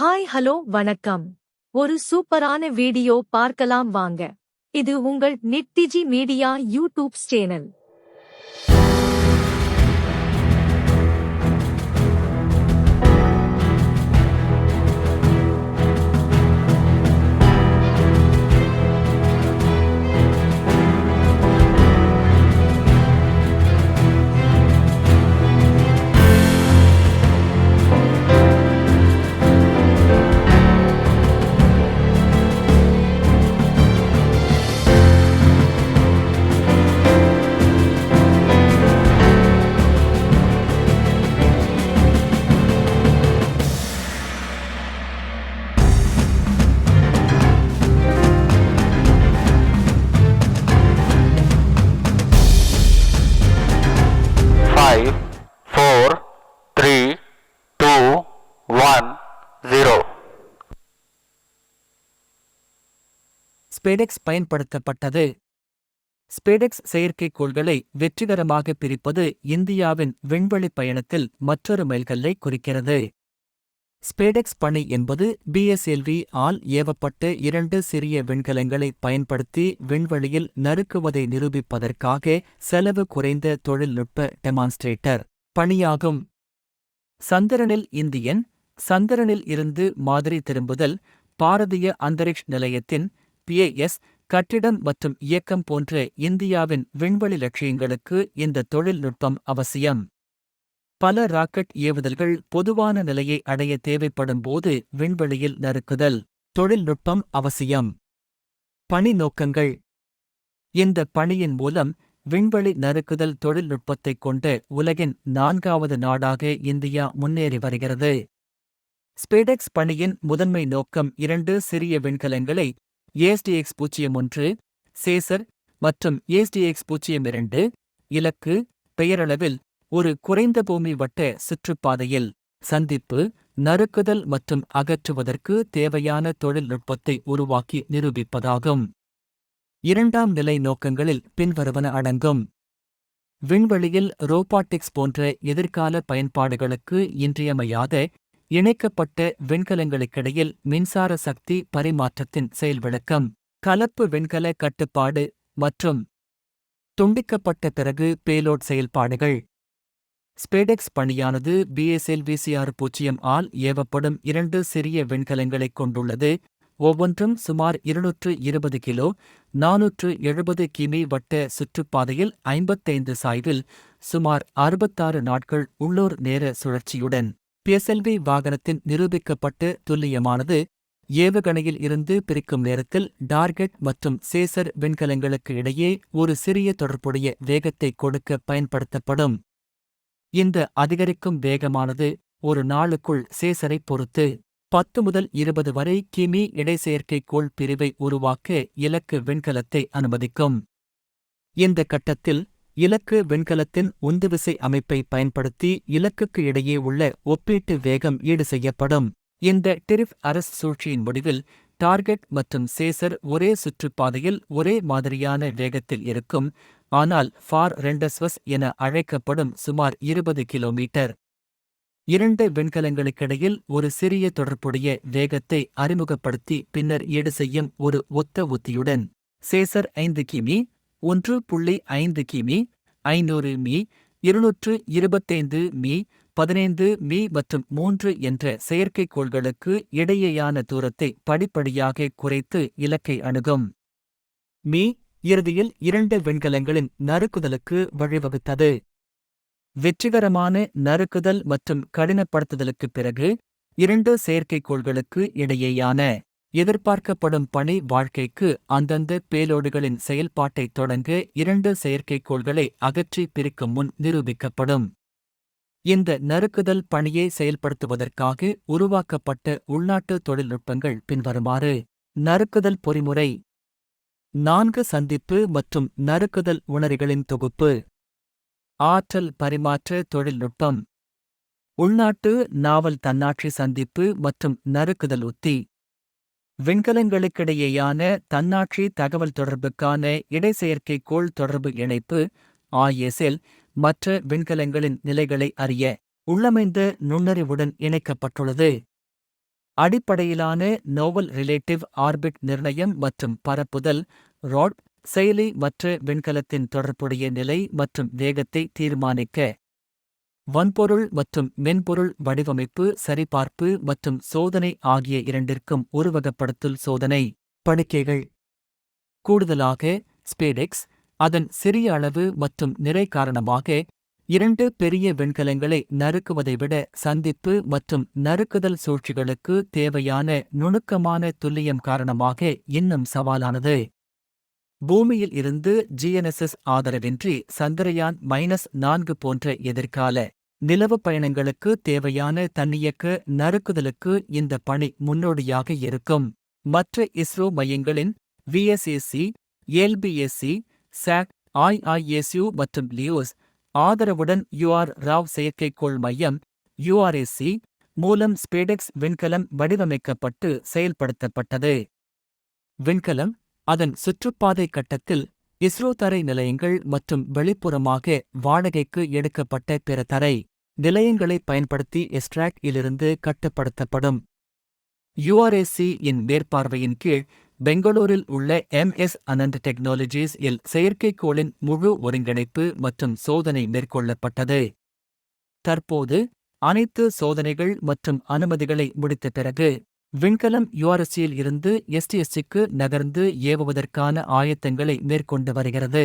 Hi hello வணக்கம். ஒரு சூப்பரான வீடியோ பார்க்கலாம் வாங்க. இது உங்கள் Net Digi Media YouTube channel. SpaDeX பயன்படுத்தப்பட்டது. ஸ்பேடெக்ஸ் செயற்கைக்கோள்களை வெற்றிகரமாக பிரிப்பது இந்தியாவின் விண்வெளி பயணத்தில் மற்றொரு மைல்கல்லை குறிக்கிறது. ஸ்பேடெக்ஸ் பணி என்பது பிஎஸ்எல்வி ஆல் ஏவப்பட்டு இரண்டு சிறிய விண்கலங்களை பயன்படுத்தி விண்வெளியில் நறுக்குவதை நிரூபிப்பதற்காக செலவு குறைந்த தொழில்நுட்ப டெமான்ஸ்ட்ரேட்டர் பணியாகும். சந்திரனில் இந்தியன் சந்திரனில் இருந்து மாதிரி திரும்புதல் பாரதிய அந்தரிக்ஷ் நிலையத்தின் பிஏஎஸ் கட்டிடம் மற்றும் இயக்கம் போன்ற இந்தியாவின் விண்வெளி லட்சியங்களுக்கு இந்த தொழில்நுட்பம் அவசியம். பல ராக்கெட் ஏவுதல்கள் பொதுவான நிலையை அடைய தேவைப்படும் போது விண்வெளியில் நறுக்குதல் தொழில்நுட்பம் அவசியம். பணி நோக்கங்கள். இந்த பணியின் மூலம் விண்வெளி நறுக்குதல் தொழில்நுட்பத்தைக் கொண்டு உலகின் நான்காவது நாடாக இந்தியா முன்னேறி வருகிறது. ஸ்பேடெக்ஸ் பணியின் முதன்மை நோக்கம் இரண்டு சிறிய விண்கலங்களை ஏஸ்டிஎக்ஸ் பூஜ்ஜியம் ஒன்று சேசர் மற்றும் ஏஸ்டிஎக்ஸ் பூஜ்ஜியம் இரண்டு இலக்கு பெயரளவில் ஒரு குறைந்த பூமி வட்ட சுற்றுப்பாதையில் சந்திப்பு நறுக்குதல் மற்றும் அகற்றுவதற்கு தேவையான தொழில்நுட்பத்தை உருவாக்கி நிரூபிப்பதாகும். இரண்டாம் நிலை நோக்கங்களில் பின்வருவன அடங்கும். விண்வெளியில் ரோபாட்டிக்ஸ் போன்ற எதிர்கால பயன்பாடுகளுக்கு இன்றியமையாத இணைக்கப்பட்ட வெண்கலங்களுக்கிடையில் மின்சார சக்தி பரிமாற்றத்தின் செயல்விளக்கம் கலப்பு வெண்கல கட்டுப்பாடு மற்றும் துண்டிக்கப்பட்ட பிறகு பேலோட் செயல்பாடுகள். ஸ்பேடெக்ஸ் பணியானது பிஎஸ்எல் விசிஆர் பூஜ்ஜியம் ஆல் ஏவப்படும் இரண்டு சிறிய வெண்கலங்களைக் கொண்டுள்ளது. ஒவ்வொன்றும் சுமார் இருநூற்று இருபது கிலோ நானூற்று எழுபது கிமி வட்ட சுற்றுப்பாதையில் ஐம்பத்தைந்து சாய்வில் சுமார் அறுபத்தாறு நாட்கள் உள்ளூர் நேர சுழற்சியுடன். பிஎஸ்எல்வி வாகனத்தின் நிரூபிக்கப்பட்டு துல்லியமானது ஏவுகணையில் இருந்து பிரிக்கும் நேரத்தில் டார்கெட் மற்றும் சேசர் விண்கலங்களுக்கு இடையே ஒரு சிறிய தொடர்புடைய வேகத்தை கொடுக்க பயன்படுத்தப்படும். இந்த அதிகரிக்கும் வேகமானது ஒரு நாளுக்குள் சேசரை பொறுத்து பத்து முதல் இருபது வரை கிமி இடைச்செயற்கைக்கோள் பிரிவை உருவாக்க இலக்கு விண்கலத்தை அனுமதிக்கும். இந்த கட்டத்தில் இலக்கு விண்கலத்தின் உந்துவிசை அமைப்பை பயன்படுத்தி இலக்குக்கு இடையே உள்ள ஒப்பீட்டு வேகம் ஈடு செய்யப்படும். இந்த டிரிஃப் அரசு சூழ்ச்சியின் முடிவில் டார்கெட் மற்றும் சேசர் ஒரே சுற்றுப்பாதையில் ஒரே மாதிரியான வேகத்தில் இருக்கும் ஆனால் ஃபார் ரெண்டஸ்வஸ் என அழைக்கப்படும் சுமார் இருபது கிலோமீட்டர். இரண்டு விண்கலங்களுக்கிடையில் ஒரு சிறிய தொடர்புடைய வேகத்தை அறிமுகப்படுத்தி பின்னர் ஈடு செய்யும் ஒரு ஒத்த உத்தியுடன் சேசர் ஐந்து கிமி ஒன்று புள்ளி ஐந்து கிமி ஐநூறு மீ இருநூற்று இருபத்தைந்து மீ பதினைந்து மீ மற்றும் மூன்று என்ற செயற்கைக்கோள்களுக்கு இடையேயான தூரத்தை படிப்படியாக குறைத்து இலக்கை அணுகும். மீ இறுதியில் இரண்டு விண்கலங்களின் நறுக்குதலுக்கு வழிவகுத்தது. வெற்றிகரமான நறுக்குதல் மற்றும் கடினப்படுத்துதலுக்குப் பிறகு இரண்டு செயற்கைக்கோள்களுக்கு இடையேயான எதிர்பார்க்கப்படும் பணி வாழ்க்கைக்கு அந்தந்த பேலோடுகளின் செயல்பாட்டைத் தொடங்க இரண்டு செயற்கைக்கோள்களை அகற்றி பிரிக்கும் முன் நிரூபிக்கப்படும். இந்த நறுக்குதல் பணியை செயல்படுத்துவதற்காக உருவாக்கப்பட்ட உள்நாட்டு தொழில்நுட்பங்கள் பின்வருமாறு. நறுக்குதல் பொறிமுறை. நான்கு சந்திப்பு மற்றும் நறுக்குதல் உணரிகளின் தொகுப்பு. ஆற்றல் பரிமாற்ற தொழில்நுட்பம். உள்நாட்டு நாவல் தன்னாட்சி சந்திப்பு மற்றும் நறுக்குதல் உத்தி. விண்கலங்களுக்கிடையேயான தன்னாட்சி தகவல் தொடர்புக்கான இடைசெயற்கைக்கோள் தொடர்பு இணைப்பு ஆய்எஸ்எல் மற்ற விண்கலங்களின் நிலைகளை அறிய உள்ளமைந்த நுண்ணறிவுடன் இணைக்கப்பட்டுள்ளது. அடிப்படையிலான நோவல் ரிலேட்டிவ் ஆர்பிட் நிர்ணயம் மற்றும் பரப்புதல் ராட் செயலி மற்ற விண்கலத்தின் தொடர்புடைய நிலை மற்றும் வேகத்தை தீர்மானிக்க வன்பொருள் மற்றும் மென்பொருள் வடிவமைப்பு சரிபார்ப்பு மற்றும் சோதனை ஆகிய இரண்டிற்கும் உருவகப்படுத்தல் சோதனை. படுக்கைகள். கூடுதலாக ஸ்பேடெக்ஸ் அதன் சிறிய அளவு மற்றும் நிறை காரணமாக இரண்டு பெரிய விண்கலங்களை நறுக்குவதை விட சந்திப்பு மற்றும் நறுக்குதல் சூழ்ச்சிகளுக்கு தேவையான நுணுக்கமான துல்லியம் காரணமாக இன்னும் சவாலானது. பூமியில் இருந்து ஜிஎன்எஸ்எஸ் ஆதரவின்றி சந்திரயான் மைனஸ் நான்கு போன்ற எதிர்கால நிலவுப் பயணங்களுக்கு தேவையான தன்னியக்க நறுக்குதலுக்கு இந்த பணி முன்னோடியாக இருக்கும். மற்ற இஸ்ரோ மையங்களின் விஎஸ்ஏசி எல்பிஎஸ்சி சாக் ஐஐஎஸ்யூ மற்றும் லியோஸ் ஆதரவுடன் யுஆர் ராவ் செயற்கைக்கோள் மையம் யுஆர்எஸ்சி மூலம் ஸ்பேடெக்ஸ் விண்கலம் வடிவமைக்கப்பட்டு செயல்படுத்தப்பட்டது. விண்கலம் அதன் சுற்றுப்பாதை கட்டத்தில் இஸ்ரோ தரை நிலையங்கள் மற்றும் வெளிப்புறமாக வாடகைக்கு எடுக்கப்பட்ட பிற தரை நிலையங்களை பயன்படுத்தி எஸ்ட்ராக் இலிருந்து கட்டுப்படுத்தப்படும். யுஆர்எஸ்சி இன் மேற்பார்வையின் கீழ் பெங்களூரில் உள்ள எம்எஸ் அனந்த் டெக்னாலஜிஸ் இல் செயற்கைக்கோளின் முழு ஒருங்கிணைப்பு மற்றும் சோதனை மேற்கொள்ளப்பட்டது. தற்போது அனைத்து சோதனைகள் மற்றும் அனுமதிகளை முடித்த பிறகு விண்கலம் யுஆர்எஸ்சியில் இருந்து எஸ்டிஎஸ்சிக்கு நகர்ந்து ஏவுவதற்கான ஆயத்தங்களை மேற்கொண்டு வருகிறது.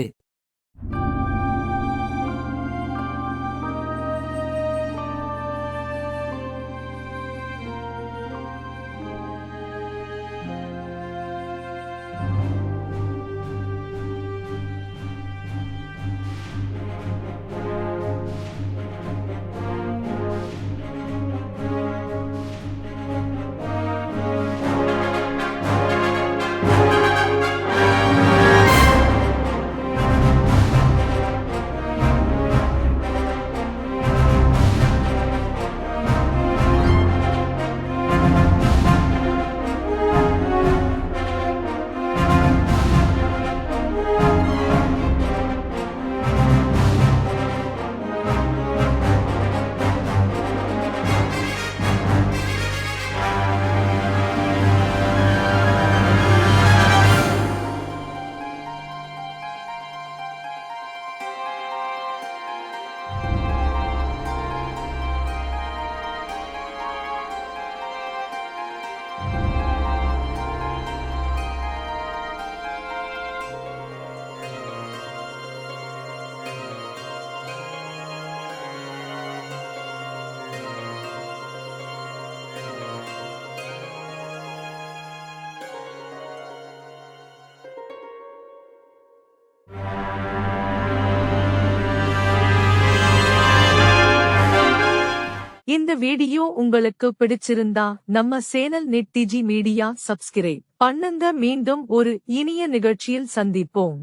இந்த வீடியோ உங்களுக்கு பிடிச்சிருந்தா நம்ம channel Net Digi Media subscribe பண்ணுங்க மீண்டும் ஒரு இனிய நிகழ்ச்சியில் சந்திப்போம்